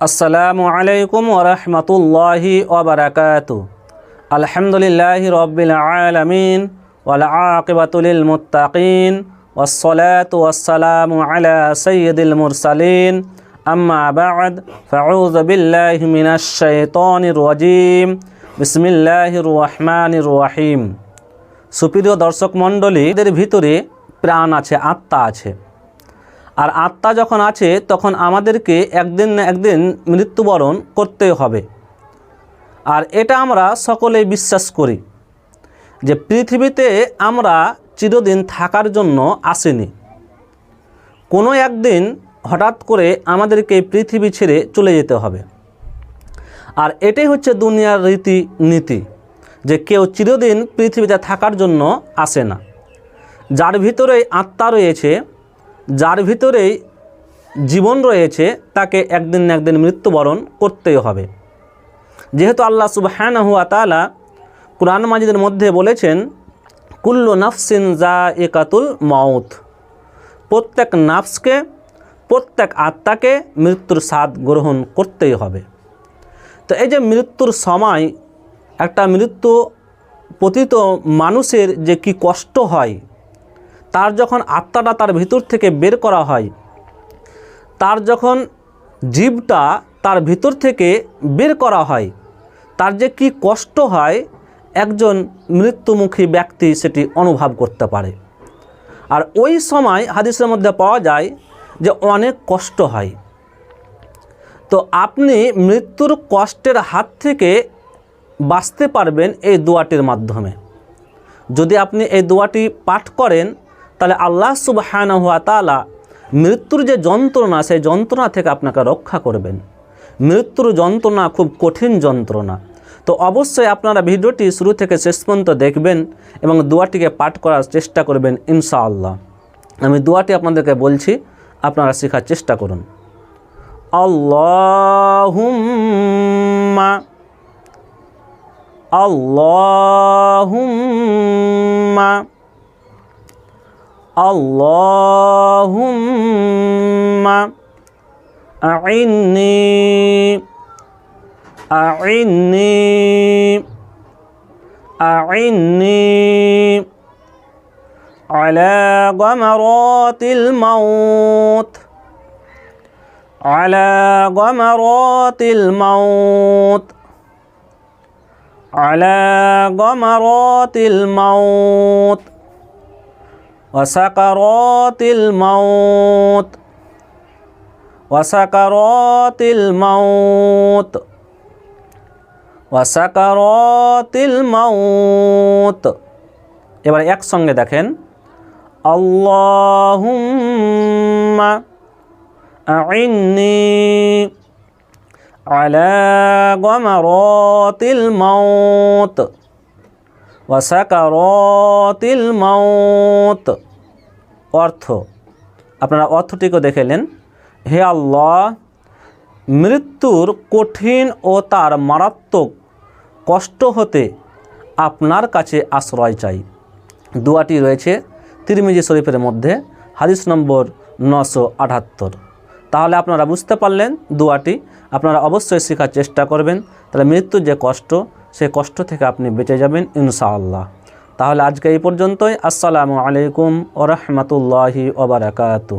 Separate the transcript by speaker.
Speaker 1: আসসালামু আলাইকুম ওরহমতুল্লাহি ওবরাকাতু আলহামদুলিল্লাহ রব্বিল আলমিন ওয়াল আকিবাতুলিল মুত্তাকিন والصلاة والسلام على سيد المرسلين أما بعد فأعوذ بالله من الشيطان الرجيم بسم الله الرحمن الرحيم সুপ্রিয় দর্শক মণ্ডলী এদের ভিতরে প্রাণ আছে আত্মা আছে আর আত্মা যখন আছে, তখন আমাদেরকে একদিন না একদিন মৃত্যুবরণ করতে হবে। আর এটা আমরা সকলেই বিশ্বাস করি যে পৃথিবীতে আমরা চিরদিন থাকার জন্য আসেনি। কোনো একদিন হঠাৎ করে আমাদেরকে পৃথিবী ছেড়ে চলে যেতে হবে। আর এটাই হচ্ছে দুনিয়ার রীতি নীতি যে কেউ চিরদিন পৃথিবীতে থাকার জন্য আসে না। যার ভিতরেই আত্মা রয়েছে যার ভিতরেই জীবন রয়েছে, তাকে একদিন না একদিন মৃত্যুবরণ করতেই হবে। যেহেতু আল্লাহ সুবহান হুয়া তালা কোরআন মাজিদের মধ্যে বলেছেন, কুল্লু নাফসিন জা একাতুল মাউত। প্রত্যেক নাফসকে, প্রত্যেক আত্মাকে মৃত্যুর স্বাদ গ্রহণ করতেই হবে। তো এই যে মৃত্যুর সময়, একটা মৃত্যু পতিত মানুষের যে কি কষ্ট হয় তার যখন আত্মাটা তার ভিতর থেকে বের করা হয়, তার যখন জীবটা তার ভিতর থেকে বের করা হয়, তার যে কি কষ্ট হয়, একজন মৃত্যুমুখী ব্যক্তি সেটি অনুভব করতে পারে। আর ওই সময় হাদিসের মধ্যে পাওয়া যায় যে অনেক কষ্ট হয়। তো আপনি মৃত্যুর কষ্টের হাত থেকে বাঁচতে পারবেন এই দোয়াটির মাধ্যমে। যদি আপনি এই দোয়াটি পাঠ করেন তাহলে আল্লাহ সুবহান হুয়া তালা মৃত্যুর যে যন্ত্রণা, সেই যন্ত্রণা থেকে আপনাকে রক্ষা করবেন। মৃত্যুর যন্ত্রণা খুব কঠিন যন্ত্রণা। তো অবশ্যই আপনারা ভিডিওটি শুরু থেকে শেষ পর্যন্ত দেখবেন এবং দোয়াটিকে পাঠ করার চেষ্টা করবেন ইনশাআল্লাহ। আমি দোয়াটি আপনাদেরকে বলছি, আপনারা শেখার চেষ্টা করুন। আল্লাহুম্মা আল্লাহুম্মা। اللهم أعني أعني أعني على غمرات الموت على غمرات الموت على غمرات الموت. وسكرات الموت وسكرات الموت ওয়াসাকারতিল মাউত এবার একসঙ্গে দেখেন আল্লাহুম্মা আইন্নি আলা গমারতিল মাউত ওয়াসাকারতিল মাউত। অর্থ, আপনারা অর্থটিকে দেখেলেন হে আল্লাহ, মৃত্যুর কঠিন ও তার মারাত্মক কষ্ট হতে আপনার কাছে আশ্রয় চাই। দুয়াটি রয়েছে তিরমিজি শরীফের মধ্যে, হাদিস নম্বর নশো আটাত্তর। তাহলে আপনারা বুঝতে পারলেন দোয়াটি। আপনারা অবশ্যই শেখার চেষ্টা করবেন। তাহলে মৃত্যুর যে কষ্ট সেই কষ্ট থেকে আপনি বেঁচে যাবেন ইনশাআল্লাহ। তাহলে আজকে এই পর্যন্তই। আসসালামু আলাইকুম ওরহমতুল্লাহি ওবরাকাতু